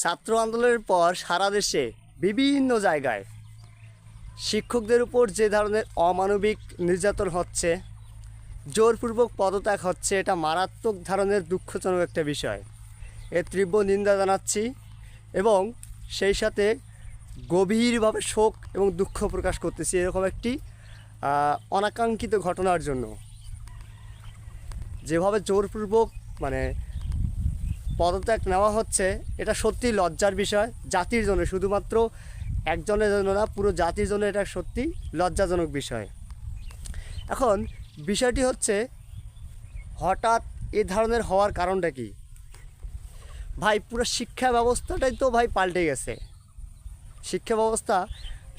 ছাত্র আন্দোলনের পর সারা দেশে বিভিন্ন জায়গায় শিক্ষকদের উপর যে ধরনের অমানবিক নির্যাতন হচ্ছে, জোরপূর্বক পদত্যাগ হচ্ছে, এটা মারাত্মক ধরনের দুঃখজনক একটা বিষয়। এর তীব্র নিন্দা জানাচ্ছি এবং সেই সাথে গভীরভাবে শোক এবং দুঃখ প্রকাশ করতেছি এরকম একটি অনাকাঙ্ক্ষিত ঘটনার জন্য। যেভাবে জোরপূর্বক মানে পদত্যাগ নেওয়া হচ্ছে, এটা সত্যি লজ্জার বিষয়, জাতির জন্য, শুধুমাত্র একজনের জন্য না, পুরো জাতির জন্য এটা সত্যি লজ্জাজনক বিষয়। এখন, বিষয়টি হচ্ছে, হঠাৎ এ ধরনের হওয়ার কারণটা কি? ভাই, পুরো শিক্ষা ব্যবস্থাটাই তো ভাই পাল্টে গেছে। শিক্ষা ব্যবস্থা,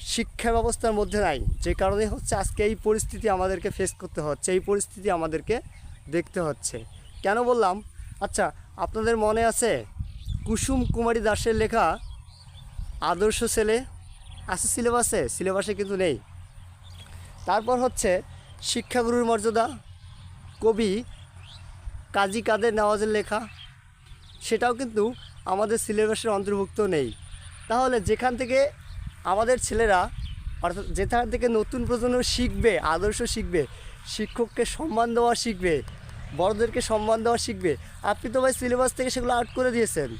শিক্ষা ব্যবস্থার মধ্যে নাই। যে কারণে হচ্ছে আজকে এই পরিস্থিতি আমাদেরকে ফেস করতে হচ্ছে, এই পরিস্থিতি আমাদেরকে দেখতে হচ্ছে। কেন বললাম? আচ্ছা আপনাদের মনে আছে কুসুম কুমারী দাসের লেখা আদর্শ ছেলে? আছে সিলেবাসে? সিলেবাসে কিন্তু নেই। তারপর হচ্ছে শিক্ষাগুরুর মর্যাদা, কবি কাজী কাদের নওয়াজের লেখা, সেটাও কিন্তু আমাদের সিলেবাসের অন্তর্ভুক্ত নেই। তাহলে যেখান থেকে আমাদের ছেলেরা, অর্থাৎ যেখান থেকে নতুন প্রজন্ম শিখবে, আদর্শ শিখবে, শিক্ষককে সম্মান দেওয়া শিখবে বড়দেরকে সম্মান দেওয়া শিখবে। আপনি তো ভাই সিলেবাস থেকে সেগুলো আউট করে দিয়েছেন।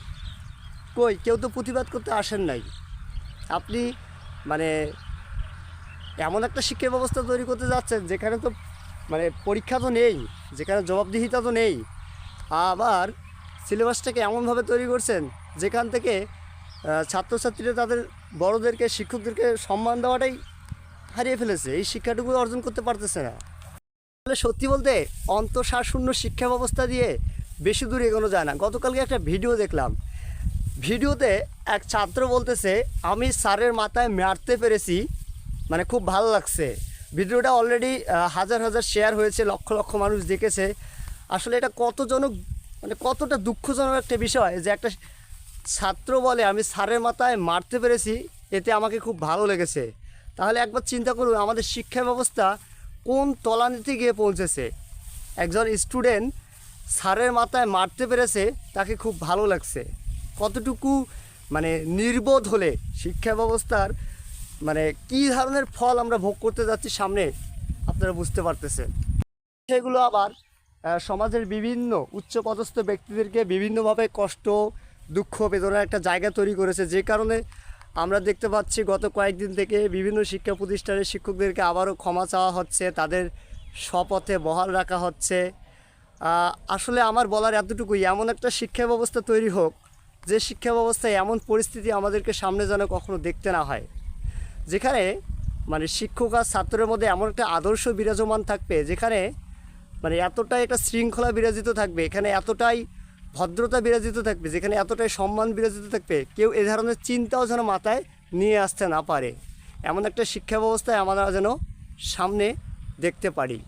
কই, কেউ তো প্রতিবাদ করতে আসেন নাই। আপনি মানে এমন একটা শিক্ষা ব্যবস্থা তৈরি করতে যাচ্ছেন, যেখানে তো মানে পরীক্ষা তো নেই, যেখানে জবাবদিহিতা তো নেই। আবার সিলেবাসটাকে এমনভাবে তৈরি করছেন, যেখান থেকে ছাত্রছাত্রীরা তাদের বড়দেরকে, শিক্ষকদেরকে সম্মান দেওয়াটাই হারিয়ে ফেলেছে। এই শিক্ষাটুকু অর্জন করতে পারতেছে না। আসলে সত্যি বলতে অন্তঃসারশূন্য শিক্ষা ব্যবস্থা দিয়ে বেশি দূর এগোনো যায় না। গতকালকে একটা ভিডিও দেখলাম। ভিডিওতে এক ছাত্র বলতেছে, আমি স্যারের মাথায় মারতে পেরেছি মানে খুব ভালো লাগছে। ভিডিওটা অলরেডি হাজার হাজার শেয়ার হয়েছে, লক্ষ লক্ষ মানুষ দেখেছে। আসলে এটা কতজনক মানে কতটা দুঃখজনক একটা বিষয় যে একটা ছাত্র বলে, আমি স্যারের মাথায় মারতে পেরেছি, এতে আমাকে খুব ভালো লেগেছে। তাহলে একবার চিন্তা করুন, আমাদের শিক্ষা ব্যবস্থা কোন তলানিতে গিয়ে পৌঁছেছে? একজন স্টুডেন্ট স্যারের মাথায় মারতে পেরেছে, তাকে খুব ভালো লাগছে। কতটুকু মানে নির্বোধ হলে শিক্ষা ব্যবস্থার মানে কী ধরনের ফল আমরা ভোগ করতে যাচ্ছি সামনে, আপনারা বুঝতে পারতেছেন। সেগুলো আবার সমাজের বিভিন্ন উচ্চপদস্থ ব্যক্তিদেরকে বিভিন্নভাবে কষ্ট, দুঃখ, বেদনার একটা জায়গা তৈরি করেছে, যে কারণে আমরা দেখতে পাচ্ছি গত কয়েকদিন থেকে বিভিন্ন শিক্ষা প্রতিষ্ঠানের শিক্ষকদেরকে আবারও ক্ষমা চাওয়া হচ্ছে, তাদের স্বপথে বহাল রাখা হচ্ছে। আসলে আমার বলার এতটুকুই, এমন একটা শিক্ষা ব্যবস্থা তৈরি হোক, যে শিক্ষা ব্যবস্থায় এমন পরিস্থিতি আমাদেরকে সামনে যেন কখনো দেখতে না হয়। যেখানে মানে শিক্ষক আর ছাত্রের মধ্যে এমন একটা আদর্শ বিরাজমান থাকবে, যেখানে মানে এতটাই একটা শৃঙ্খলা বিরাজিত থাকবে, এখানে এতটাই ভদ্রতা বিরাজিত থাকবে, যেখানে এতটাই সম্মান বিরাজিত থাকবে, কেউ এ ধরনের চিন্তাও যেন মাথায় নিয়ে আসতে না পারে। এমন একটা শিক্ষা ব্যবস্থায় আমরা যেন সামনে দেখতে পারি।